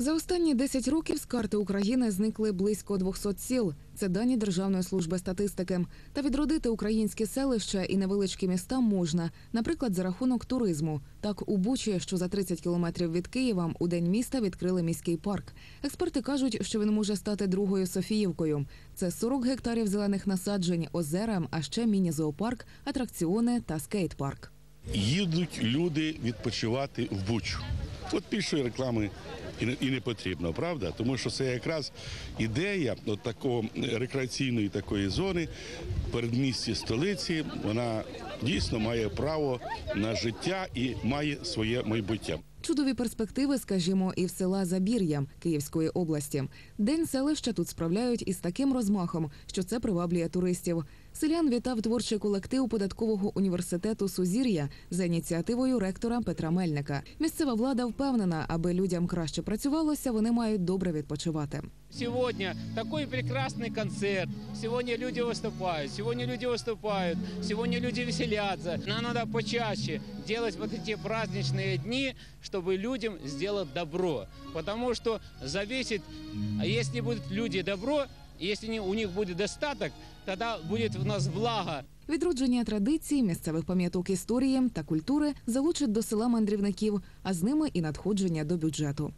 За останні 10 років з карти України зникли близько 200 сіл. Це дані Державної служби статистики. Та відродити українські селища і невеличкі міста можна, наприклад, за рахунок туризму. Так у Бучі, що за 30 кілометрів від Києва, у день міста відкрили міський парк. Експерти кажуть, що він може стати другою Софіївкою. Це 40 гектарів зелених насаджень, озера, а ще міні-зоопарк, атракціони та скейт-парк. їдуть люди відпочивати в Бучу. От більшої реклами і не, і не потрібно, правда? Тому що це якраз ідея от такого рекреаційної такої зони передмісті столиці. Вона дійсно має право на життя і має своє майбуття. Чудові перспективи, скажімо, і в села Забір'я Київської області. День селища тут справляють із таким розмахом, що це приваблює туристів. Селян вітав творчий колектив податкового університету Сузір'я за ініціативою ректора Петра Мельника. Місцева влада впевнена, аби людям краще працювалося, вони мають добре відпочивати. Сегодня такой прекрасный концерт. Сегодня люди выступают. Сегодня люди выступают. Сегодня люди веселятся. Нам надо почаще делать вот эти праздничные дни, чтобы людям сделать добро. Потому что зависит, а если будут люди добро, если не- у них буде достаток, тоді буде в нас благо. Відродження традицій, місцевих пам'яток історії та культури залучить до села мандрівників, а з ними і надходження до бюджету.